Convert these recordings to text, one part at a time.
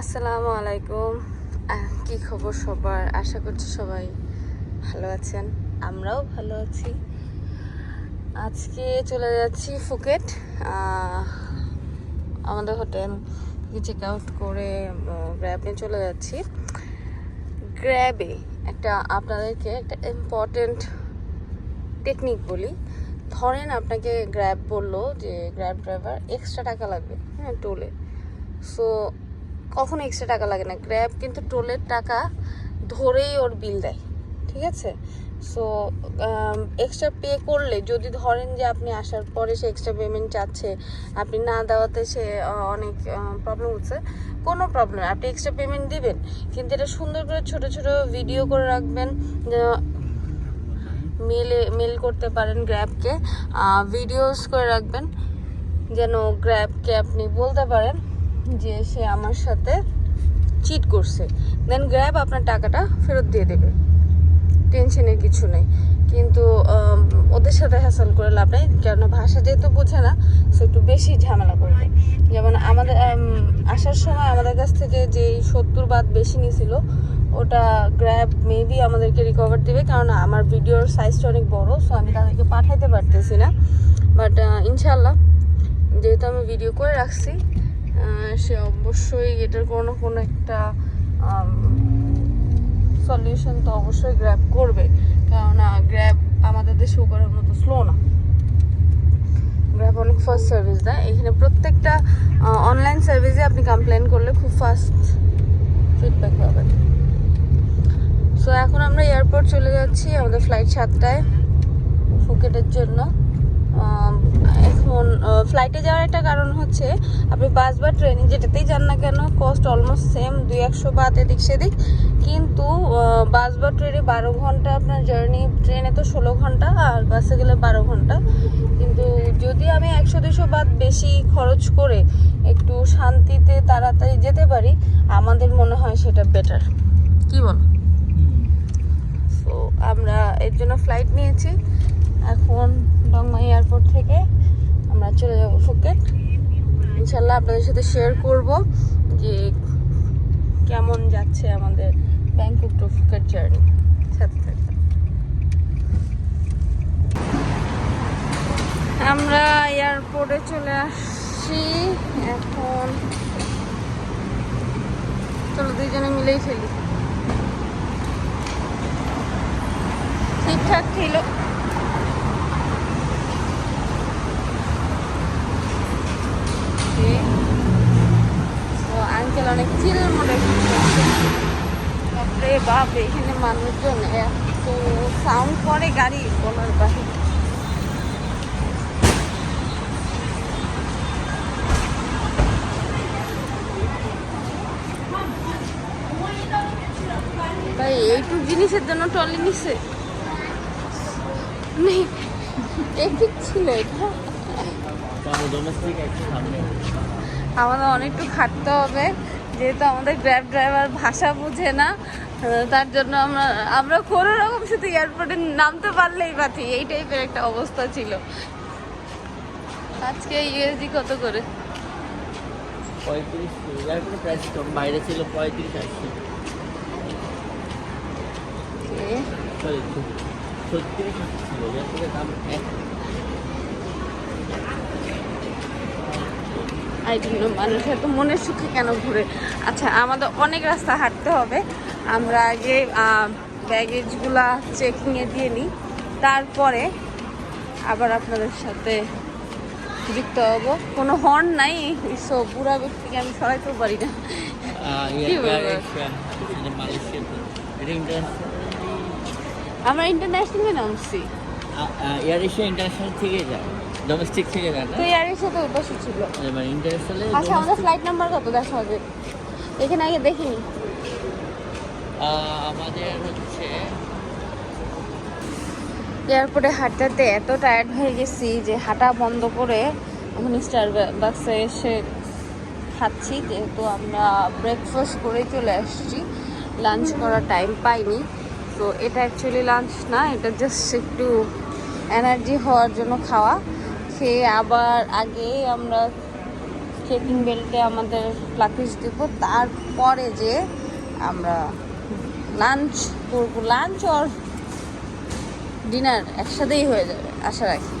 আসসালামু আলাইকুম। কি খবর সবার? আশা করছি সবাই ভালো আছেন। আমরাও ভালো আছি। আজকে চলে যাচ্ছি ফুকেট। আমাদের হোটেল চেক আউট করে গ্র্যাব চলে যাচ্ছি। গ্র্যাবে একটা আপনাদেরকে একটা ইম্পর্টেন্ট টেকনিক বলি। ধরেন আপনাকে গ্র্যাব বলল যে গ্র্যাব ড্রাইভার এক্সট্রা টাকা লাগবে হ্যাঁ টোলে সো কখনো এক্সট্রা টাকা লাগে না। গ্র্যাব কিন্তু টোলের টাকা ধরেই ওর বিল দেয়। ঠিক আছে? সো এক্সট্রা পে করলে যদি ধরেন যে আপনি আসার পরে সে এক্সট্রা পেমেন্ট চাচ্ছে, আপনি না দেওয়াতে সে অনেক প্রবলেম হচ্ছে, কোনো প্রবলেম আপনি এক্সট্রা পেমেন্ট দিবেন, কিন্তু এটা সুন্দর করে ছোট ছোট ভিডিও করে রাখবেন মেলে মেল করতে পারেন গ্র্যাবকে ভিডিওস করে রাখবেন, যেন গ্র্যাবকে আপনি বলতে পারেন। যে সে আমার সাথে চিট করছে। দেন গ্র্যাব আপনার টাকাটা ফেরত দিয়ে দেবে। টেনশনের কিছু নেই। কিন্তু ওদের সাথে হ্যাসল করে লাভ নেই। কেননা ভাষা যেহেতু বোঝে না, সে একটু বেশি ঝামেলা করবে যেমন আমাদের আসার সময় আমাদের কাছ থেকে যে সত্তর বাদ বেশি নিয়েছিল ওটা গ্র্যাব মেবি আমাদেরকে রিকভার দেবে। কারণ আমার ভিডিওর সাইজটা অনেক বড় সো আমি তাদেরকে পাঠাইতে পারতেছি না। বাট ইনশাল্লাহ যেহেতু আমি ভিডিও করে রাখছি সে অবশ্যই এটার কোনো না কোনো একটা সলিউশন তো অবশ্যই গ্র্যাব করবে। কেননা গ্র্যাব আমাদের দেশে উপরের মতো স্লো না। গ্র্যাব অনেক ফাস্ট সার্ভিস দেয়। এখানে প্রত্যেকটা অনলাইন সার্ভিসে আপনি কমপ্লেন করলে খুব ফাস্ট ফিডব্যাক পাবেন। সো এখন আমরা এয়ারপোর্ট চলে যাচ্ছি আমাদের ফ্লাইট সাতটায় ফুকেটের জন্য। এখন ফ্লাইটে যাওয়ার একটা কারণ হচ্ছে আপনি বাস বা ট্রেনে যেটাতেই যান না কেন কস্ট অলমোস্ট সেম দুই একশো বাদ এদিক সেদিক। কিন্তু বাস বা ট্রেনে বারো ঘণ্টা আপনার জার্নি ট্রেনে তো ষোলো ঘণ্টা আর বাসে গেলে বারো ঘণ্টা। কিন্তু যদি আমি একশো দুশো বাদ বেশি খরচ করে একটু শান্তিতে তাড়াতাড়ি যেতে পারি আমাদের মনে হয় সেটা বেটার কি বল? আমরা এর জন্য ফ্লাইট নিয়েছি। এখন ডংমাই এয়ারপোর্ট থেকে আমরা চলে যাব ফুকেট ইনশাল্লাহ আপনাদের সাথে শেয়ার করব যে কেমন যাচ্ছে আমাদের ব্যাংকক টু ফুকেট জার্নি সাথে আমরা এয়ারপোর্টে চলে আসছি। এখন চলো দুইজনে মিলেই ফেলি। ঠিকঠাক ছিল। আঙ্কেল অনেক চিল বাপরে বাপ, এখানে মানুষজন এত সাউন্ড করে গাড়ি, বলার বাহিরে। এইটুক জিনিসের জন্য টলি নিছে? মানে ছিল এটা। আমাদের অনেকটু খাটতে হবে যেহেতু আমাদের গ্র্যাব ড্রাইভার ভাষা বুঝে না তার জন্য আমরা আমরা কোনো রকম শুধু এয়ারপোর্টে নামতে পারলেই পাচ্ছি এই টাইপের একটা অবস্থা ছিল। আজকে ইউএসডি কত করে? পঁয়ত্রিশ বাইরে ছিল পঁয়ত্রিশ আশি। ছত্রিশ ছিল দাম এক ডোন্ট নো মানুষ এত মনের সুখে কেন ঘুরে। আচ্ছা আমাদের অনেক রাস্তা হাঁটতে হবে। আমরা আগে ব্যাগেজগুলা চেকিংয়ে দিয়ে নিই। তারপরে আবার আপনাদের সাথে যুক্ত হব। কোনো হর্ন নাই সো বুড়া ব্যক্তিকে আমি সরাইতেও পারি না। আমরা ইন্টারন্যাশনালি নামছি। এয়ার এশিয়া ইন্টারন্যাশনাল থেকে যায়। ডোমেস্টিক যায় না? তো এয়ারের সাথে ওই পাশে ছিল। মানে ইন্টারন্যাশনালে আচ্ছা আমাদের ফ্লাইট নাম্বার কত? দেখা হবে। এখানে আগে দেখিনি। আমাদের হচ্ছে এয়ারপোর্টে হাঁটতে এত টায়ার্ড হয়ে গেছি যে হাঁটা বন্ধ করে এখন স্টার বাক্সে এসে খাচ্ছি। যেহেতু আমরা ব্রেকফাস্ট করেই চলে আসছি। লাঞ্চ করার টাইম পাইনি। তো এটা অ্যাকচুয়ালি লাঞ্চ না এটা জাস্ট একটু এনার্জি হওয়ার জন্য খাওয়া। খেয়ে আবার আগে আমরা চেকিং বেল্টে আমাদের প্লাকিস দিব, তারপরে যে আমরা লাঞ্চ করব। লাঞ্চ আর ডিনার একসাথেই হয়ে যাবে, আশা রাখি।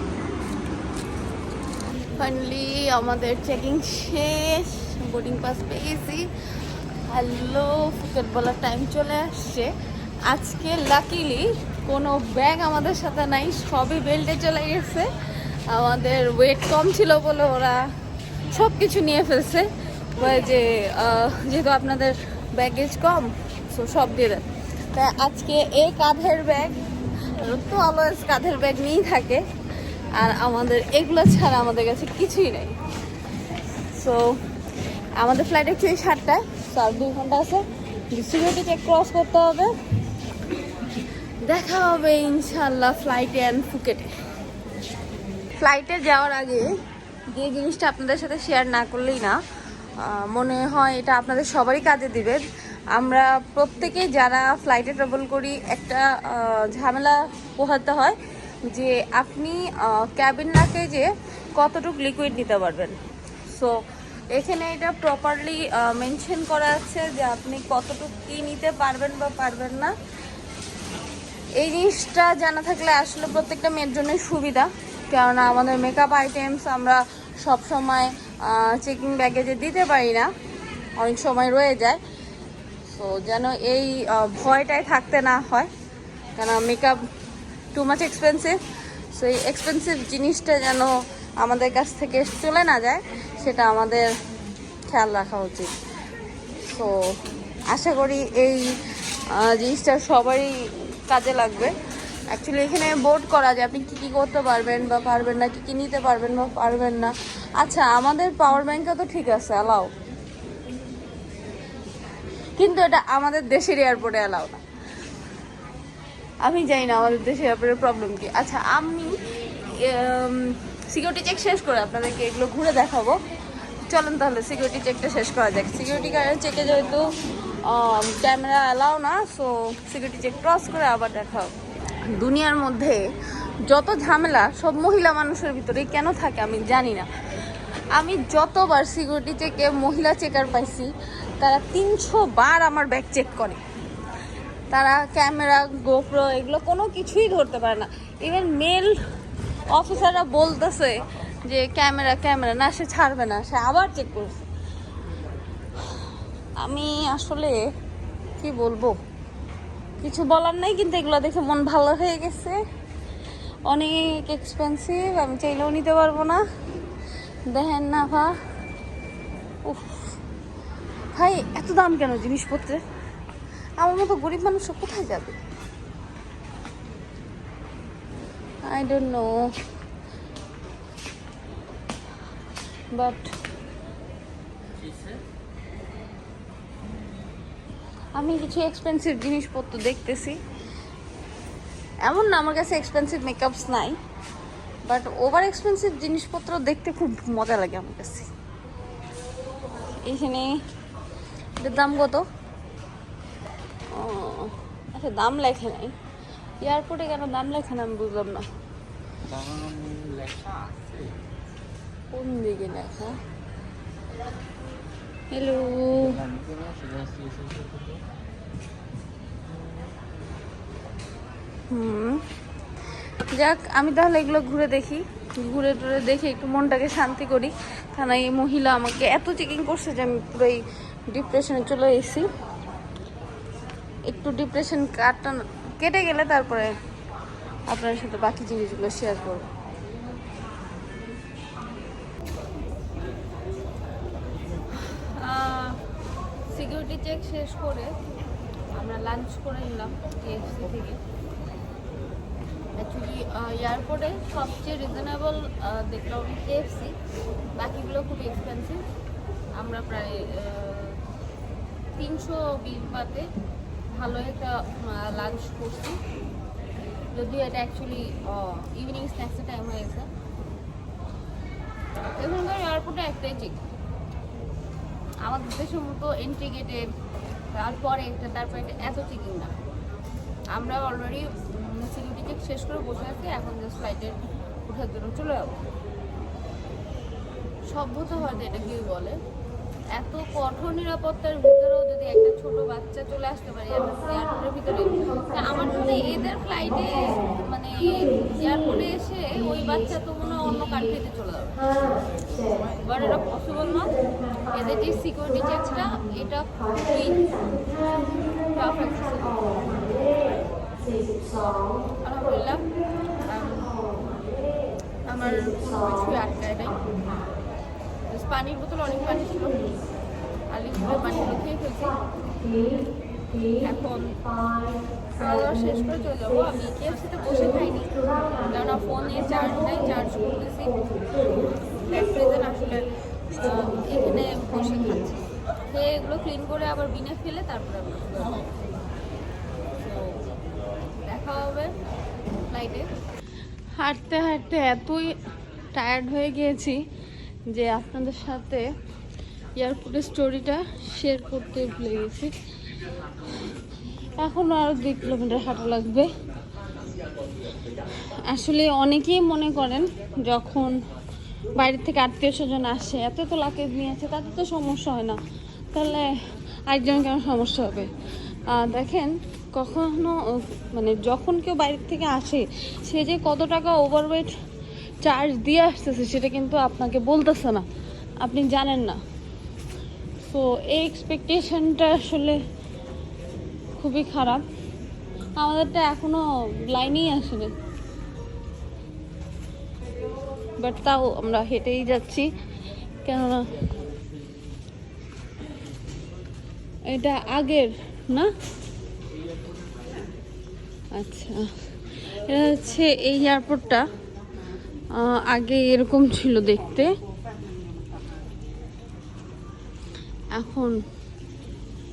ফাইনালি আমাদের চেকিং শেষ বোর্ডিং পাস পেয়ে গেছি হ্যালো ফুকেট বলার টাইম চলে আসছে। আজকে লাকিলি কোনো ব্যাগ আমাদের সাথে নাই, সবই বেল্টে চলে গেছে। আমাদের ওয়েট কম ছিল বলে ওরা সব কিছু নিয়ে ফেলছে। যে যেহেতু আপনাদের ব্যাগেজ কম সো সব দিয়ে দেন। তাই আজকে এই কাঁধের ব্যাগ তো অলওয়েজ কাঁধের ব্যাগ নিয়েই থাকে। আর আমাদের, এগুলো ছাড়া আমাদের কাছে কিছুই নেই। সো আমাদের ফ্লাইট অ্যাকচুয়ালি সাতটায় আর দুই ঘণ্টা আছে। সিকিউরিটি চেক ক্রস করতে হবে। দেখা হবে ইনশাল্লাহ ফ্লাইটে অ্যান্ড ফুকেটে। ফ্লাইটে যাওয়ার আগে যে জিনিসটা আপনাদের সাথে শেয়ার না করলেই না মনে হয় এটা আপনাদের সবারই কাজে দিবে। আমরা প্রত্যেকে যারা ফ্লাইটে ট্রাভেল করি, একটা ঝামেলা পোহাতে হয় যে আপনি ক্যাবিন নাকে যে কতটুকু লিকুইড নিতে পারবেন। সো এখানে এটা প্রপারলি মেনশন করা আছে যে আপনি কতটুকু কি নিতে পারবেন বা পারবেন না। এই জিনিসটা জানা থাকলে আসলে প্রত্যেকটা মেয়ের জন্যই সুবিধা। কেননা আমাদের মেকআপ আইটেমস আমরা সব সময় চেকিং ব্যাগেজে দিতে পারি না, অনেক সময় রয়ে যায়। তো যেন এই ভয়টাই থাকতে না হয়। কেন makeup too much expensive so এই এক্সপেন্সিভ জিনিসটা যেন আমাদের কাছ থেকে চলে না যায়, সেটা আমাদের খেয়াল রাখা উচিত। তো আশা করি এই জিনিসটা সবারই কাজে লাগবে। অ্যাকচুয়ালি এখানে বোর্ড করা যায়। আপনি কী কী করতে পারবেন বা পারবেন না, কী কী নিতে পারবেন বা পারবেন না। আচ্ছা আমাদের পাওয়ার ব্যাংকটা তো ঠিক আছে অ্যালাউ কিন্তু এটা আমাদের দেশের এয়ারপোর্টে অ্যালাউ না। আমি জানি না আমাদের দেশে এয়ারপোর্টের প্রবলেম কি। আচ্ছা আমি সিকিউরিটি চেক শেষ করে আপনাদেরকে এগুলো ঘুরে দেখাবো। চলেন তাহলে সিকিউরিটি চেকটা শেষ করা যাক। সিকিউরিটি চেকে যেহেতু ক্যামেরা অ্যালাউ না সো সিকিউরিটি চেক ক্রস করে আবার দেখা হবে। দুনিয়ার মধ্যে যত ঝামেলা সব মহিলা মানুষের ভিতরেই কেন থাকে আমি জানি না। আমি যতবার সিকিউরিটি চেকে মহিলা চেকার পাইছি, তারা তিনশো বার আমার ব্যাগ চেক করে। তারা ক্যামেরা গোপ্রো এগুলো কোনো কিছুই ধরতে পারে না। ইভেন মেল অফিসাররা বলতেছে যে ক্যামেরা ক্যামেরা না, সে ছাড়বে না, সে আবার চেক করছে। আমি আসলে কি বলব? কিছু বলার নাই, কিন্তু এগুলো দেখে মন ভালো হয়ে গেছে। অনেক এক্সপেন্সিভ আমি চাইলেও নিতে পারব না। দেখেন না ভা উফ। ভাই, এত দাম কেন জিনিসপত্রের আমার মতো গরিব মানুষ কোথায় যাবে? আই ডোন্ট নো বাট আমি কিছু এক্সপেন্সিভ জিনিসপত্র দেখতেছি। এমন না আমার কাছে এক্সপেন্সিভ মেকআপস নাই বাট ওভার এক্সপেন্সিভ জিনিসপত্র দেখতে খুব মজা লাগে আমার কাছে। এইখানে এটার দাম কত? ও আচ্ছা দাম লেখে নাই। এয়ারপোর্টে কেন দাম লেখে না আমি বুঝলাম না। দাম লেখা কোন দিকে লেখা? হ্যালো দাম করে সেটা হচ্ছে হুম। যাক, আমি তাহলে এগুলো ঘুরে দেখি। ঘুরে টুরে দেখে একটু মনটাকে শান্তি করি। কারণ এই মহিলা আমাকে এত চেকিং করছে যে আমি পুরো এই ডিপ্রেশনে চলে এসেছি। একটু ডিপ্রেশন কাটটা কেটে গেলে তারপরে আপনার সাথে বাকি জিনিসগুলো শেয়ার করব। সিকিউরিটি চেক শেষ করে আমরা লাঞ্চ করে নিলাম কেএফসি থেকে। অ্যাকচুয়ালি এয়ারপোর্টে সবচেয়ে রিজনেবল দেখলাম কেএফসি বাকিগুলো খুব এক্সপেন্সিভ আমরা প্রায় তিনশো বিশ বাতে ভালো একটা লাঞ্চ করছি। যদিও এটা অ্যাকচুয়ালি ইভিনিং স্ন্যাক্সের টাইম হয়ে গেছে এখানকার এয়ারপোর্টে একটাই চেক আমাদের দেশের মতো এন্ট্রি গেটে তারপরে একটা, তারপরে এত চেকিং না। আমরা অলরেডি সিকিউরিটি শেষ করে বসে আছি, এখন জাস্ট ফ্লাইটের ওঠার জন্য চলে যাব। সভ্যত হয়তো এটা কেউ বলে। এত কঠোর নিরাপত্তার ভিতরেও যদি একটা ছোট বাচ্চা চলে আসতে পারে এয়ারপোর্টের ভিতরে আমার মনে এদের ফ্লাইটে মানে এয়ারপোর্টে এসে ওই বাচ্চা তো মনে অন্য কান্ট্রিতে চলে যাবে। বাট এটা পসিবল না এদের যে সিকিউরিটি চেকটা এটা খুবই আলহামদুলিল্লাহ আমার কোনো কিছুই আটকায় নাই পানির বোতল, অনেক পানি ছিল। আর লিকুইডের পানিগুলো খেয়ে ফেলছি। এখন খাওয়া দাওয়া শেষ করে চলে যাব। আমি কেএফসিতে বসে খাইনি। কেননা ফোনে চার্জ নাই চার্জ করতেছি। প্রেজেন্ট আসলে এখানে বসে খাচ্ছি। খেয়ে এগুলো ক্লিন করে আবার বিনে ফেলে তারপরে আবার চলে যাব। So, দেখা হবে ফ্লাইটে হাঁটতে হাঁটতে এতই টায়ার্ড হয়ে গিয়েছি যে আপনাদের সাথে এয়ারপোর্টের স্টোরিটা শেয়ার করতে ভুলে গেছি। এখনও আরও দুই কিলোমিটার হাঁটা লাগবে। আসলে অনেকেই মনে করেন, যখন বাইরে থেকে আত্মীয় স্বজন আসে, এত তো লাকেজ নিয়ে আসে তাদের তো সমস্যা হয় না। তাহলে আরেকজন কেন সমস্যা হবে। দেখেন কখনো মানে যখন কেউ বাইরের থেকে আসে, সে যে কত টাকা ওভারওয়েট চার্জ দিয়ে আসতেছে, সেটা কিন্তু আপনাকে বলতেছে না। আপনি জানেন না। তো এই এক্সপেকটেশনটা আসলে খুবই খারাপ। আমাদেরটা এখনও লাইনেই আসেনি। বাট তাও আমরা হেঁটেই যাচ্ছি। কেননা এটা আগের, না? আচ্ছা। এটা হচ্ছে এই এয়ারপোর্টটা আগে এরকম ছিল দেখতে। এখন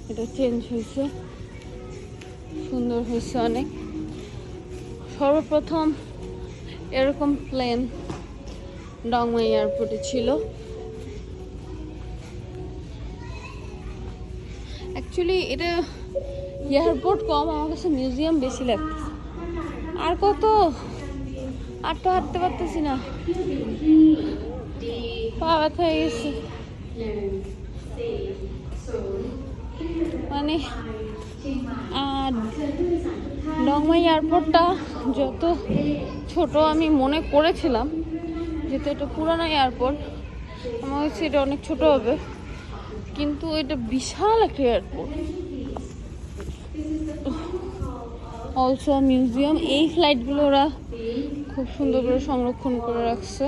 এটা চেঞ্জ হয়েছে। সুন্দর হয়েছে অনেক। সর্বপ্রথম এরকম প্লেন ডংমা এয়ারপোর্টে ছিল। অ্যাকচুয়ালি এটা এয়ারপোর্ট কম, আমার কাছে মিউজিয়াম বেশি লাগতেছে। আর কত? আর তো হাঁটতে পারতেছি না। পা ব্যথা হয়ে গেছে। মানে আর ডংমাই এয়ারপোর্টটা যত ছোট আমি মনে করেছিলাম, যেহেতু এটা পুরানো এয়ারপোর্ট, আমার কাছে এটা অনেক ছোট হবে। কিন্তু এটা বিশাল একটা এয়ারপোর্ট। অলসো মিউজিয়াম এই ফ্লাইটগুলো ওরা খুব সুন্দর করে সংরক্ষণ করে রাখছে।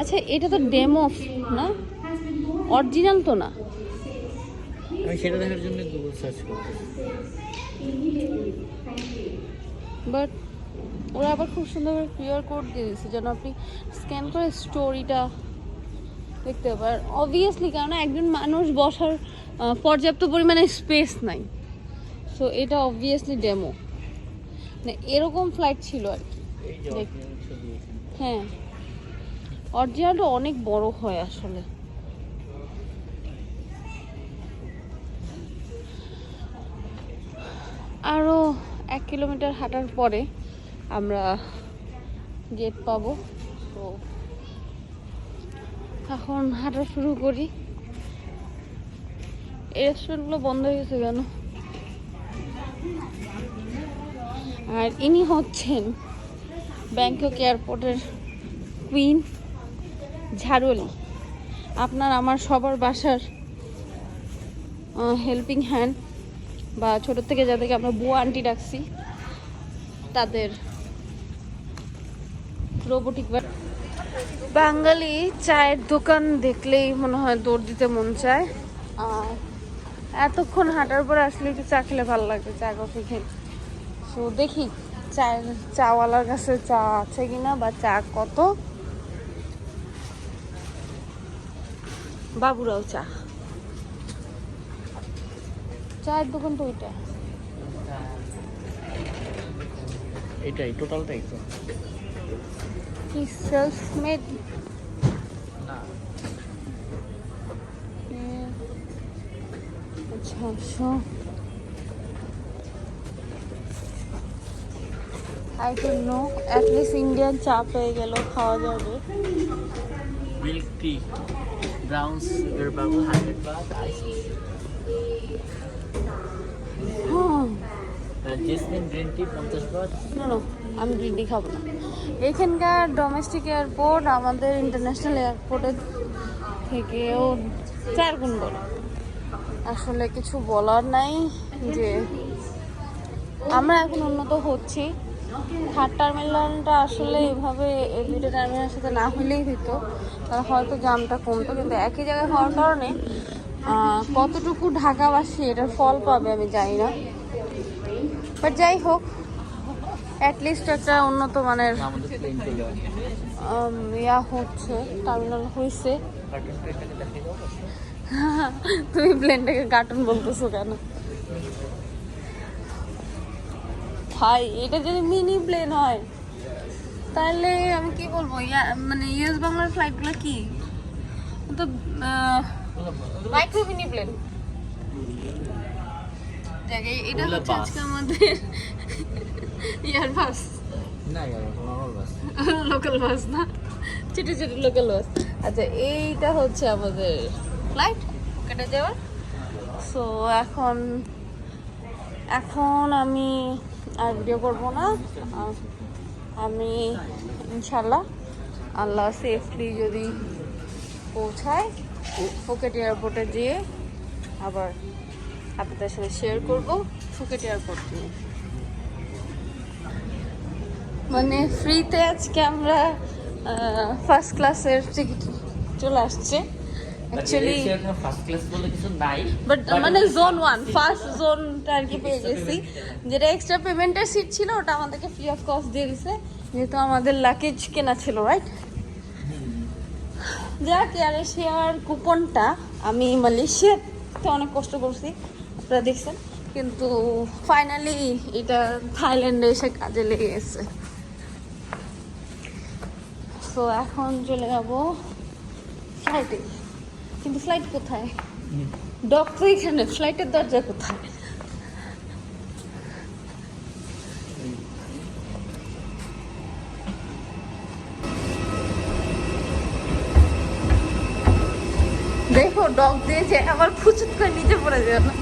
আচ্ছা এটা তো ডেমো না? অরিজিনাল তো না? আমি সেটা দেখার জন্য গুগল সার্চ করতেছি। বাট ওরা আবার খুব সুন্দর করে কিউআর কোড দিয়ে দিচ্ছে যেন আপনি স্ক্যান করে স্টোরিটা দেখতে পারেন। অবভিয়াসলি কারণ একজন মানুষ বসার পর্যাপ্ত পরিমাণে স্পেস নাই। সো এটা অবভিয়াসলি ডেমো মানে এরকম ফ্লাইট ছিল আর কি। হ্যাঁ। অরিজিনালটা অনেক বড় হয় আসলে। আরও এক কিলোমিটার হাঁটার পরে আমরা গেট পাবো। তো এখন হাঁটা শুরু করি। এই রেস্টুরেন্টগুলো বন্ধ হয়ে গেছে কেন? আর ইনি হচ্ছেন ব্যাংকক এয়ারপোর্টের কুইন ঝাড়ুয়ালি আপনার আমার সবার বাসার হেল্পিং হ্যান্ড বা ছোট থেকে যাদেরকে আমরা বুয়া আন্টি ডাকছি, তাদের রোবোটিক বাঙালি চায়ের দোকান দেখলেই মনে হয় দৌড় দিতে মন চায়। আর এতক্ষণ হাঁটার পর আসলে একটু চা খেলে ভালো লাগবে, চা, কফি খেলে। তো দেখি চায়ের চাওয়ালার কাছে চা আছে কিনা বা চা কত? বাবুরাও চা। চায়ের দোকান তো ওইটা এটাই টোটালটাই তো। কি সেলফ মেড না। আচ্ছা। I don't know at least Indian চা পেয়ে গেল খাওয়া যাবে। মিল্ক টি ব্রাউন সুগার বাবু hundred ice jasmine green tea পঞ্চাশ বাট না না আমি গ্রিন টি খাব না। এখানকার ডোমেস্টিক এয়ারপোর্ট আমাদের ইন্টারন্যাশনাল এয়ারপোর্টের থেকেও চার গুণ বড়। আসলে কিছু বলার নাই যে আমরা এখন উন্নত হচ্ছি। থার্ড টার্মিনালটা আসলে এভাবে এই দুইটা টার্মিনালের সাথে না হলেই হতো তাহলে হয়তো জামটা কমতো, কিন্তু একই জায়গায় হওয়ার কারণে কতটুকু ঢাকাবাসী এটার ফল পাবে আমি জানি না। বাট যাই হোক অ্যাটলিস্ট একটা উন্নত মানের ইয়া হচ্ছে টার্মিনাল হয়েছে তুমি প্লেনটাকে কার্টুন বলতেছো কেন? ভাই এটা যদি মিনি প্লেন হয় তাহলে আমি কি বলব? ইয়া- মানে ইউএস বাংলার ফ্লাইটগুলো কি? তো মাইক্রো মিনি প্লেন দেখ এটা হচ্ছে। আজকে আমাদের ইয়ার বাস। না লোকাল বাস না। ছোট ছোট লোকাল বাস আচ্ছা এইটা হচ্ছে আমাদের ফ্লাইট কেটে যাওয়ার। সো এখন এখন আমি আর ভিডিও করব না। আমি ইনশাল্লাহ আল্লাহ সেফলি যদি পৌঁছায় ফুকেট এয়ারপোর্টে যেয়ে আবার আপনাদের সাথে শেয়ার করব ফুকেট এয়ারপোর্ট নিয়ে। মানে ফ্রিতে আজকে আমরা ফার্স্ট ক্লাসের টিকিট চলে আসছে। অ্যাকচুয়ালি ফার্স্ট ক্লাস বলে কিছু নাই। বাট মানে জোন ওয়ান ফার্স্ট জোনটা আর কি পেয়ে গেছি। যেটা এক্সট্রা পেমেন্টের সিট ছিল ওটা আমাদেরকে ফ্রি অফ কস্ট দিয়ে দিছে। যেহেতু আমাদের লাগেজ কেনা ছিল রাইট যাক এয়ার এশিয়ার কুপনটা আমি মালয়েশিয়াতে অনেক কষ্ট করছি আপনারা দেখছেন। কিন্তু ফাইনালি এটা থাইল্যান্ডে এসে কাজে লেগে গেছে। তো এখন চলে যাব ফ্লাইটে কিন্তু ফ্লাইট কোথায়? ডক তো এখানে ফ্লাইটের দরজা কোথায় দেখো দিয়েছে আবার ফুচুত করে নিচে পড়ে যাবে না।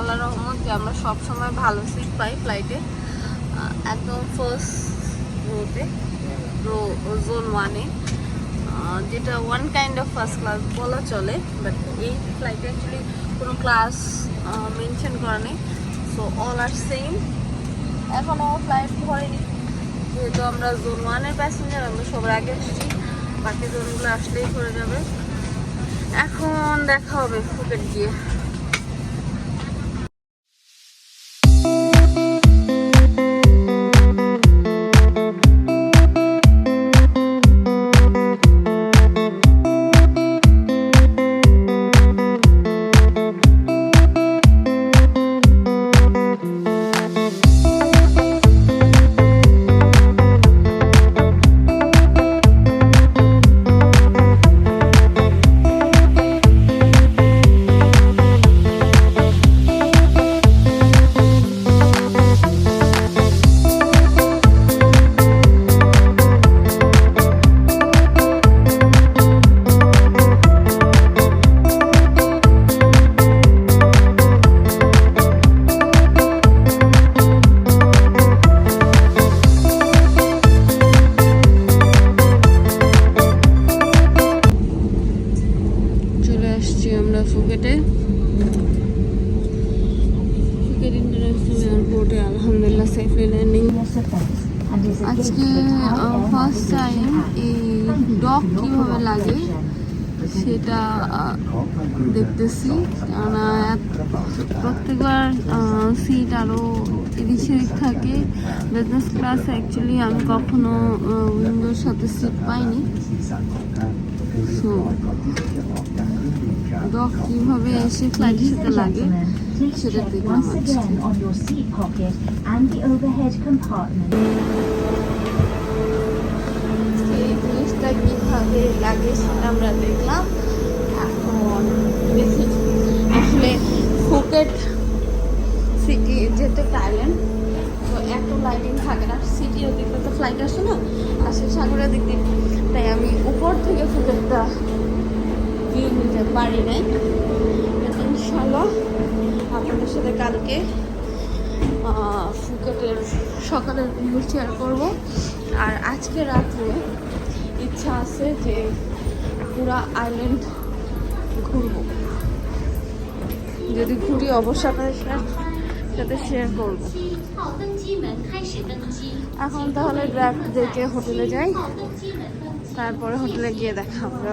আল্লাহ রহমত যে আমরা ভালো সিট পাই ফ্লাইটে একদম ফার্স্ট রোতে রো জোন ওয়ানে যেটা one kind of first class বলা চলে বাট এই ফ্লাইটে অ্যাকচুয়ালি কোনো ক্লাস মেনশন করা নেই। সো অল আর সেম এখনও ফ্লাইট ভরেনি যেহেতু আমরা জোন ওয়ানের প্যাসেঞ্জার আমরা সবার আগে আসছি বাকি জোনগুলো আসলেই করে যাবে। এখন দেখা হবে ফুকেট গিয়ে। দেখতেছি। প্রত্যেকবার সিট আরও এদিক সেদিক থাকে। বিজনেস ক্লাস অ্যাকচুয়ালি আমি কখনো উইন্ডোর সাথে সিট পাইনি। সো ডক কীভাবে এসে ফ্লাইটের সাথে লাগে সেটা দেখলাম once আজকে। again on your seat pocket and the overhead compartment. এই জিনিসটা কি কীভাবে লাগে সেটা আমরা দেখলাম। দেখি আসলে ফুকেট সিটি যেহেতু একটা আইল্যান্ড তো এত লাইটিং থাকে না। সিটির ওদিক তো ফ্লাইট আসে না, আসে সাগরের দিক। দিয়ে তাই আমি উপর থেকে ফুকেটটা ভিউ নিতে পারি নাই। ইনশাল্লাহ আপনাদের সাথে কালকে ফুকেটের সকালের ভিউ শেয়ার করব। আর আজকে রাত্রে ইচ্ছা আছে যে পুরা আইল্যান্ড ঘুরবো। যদি ঘুরি অবশ্য আপনাদের সাথে শেয়ার করব। এখন তাহলে ড্রাইভ দেখে হোটেলে যাই। তারপরে হোটেলে গিয়ে দেখা হবে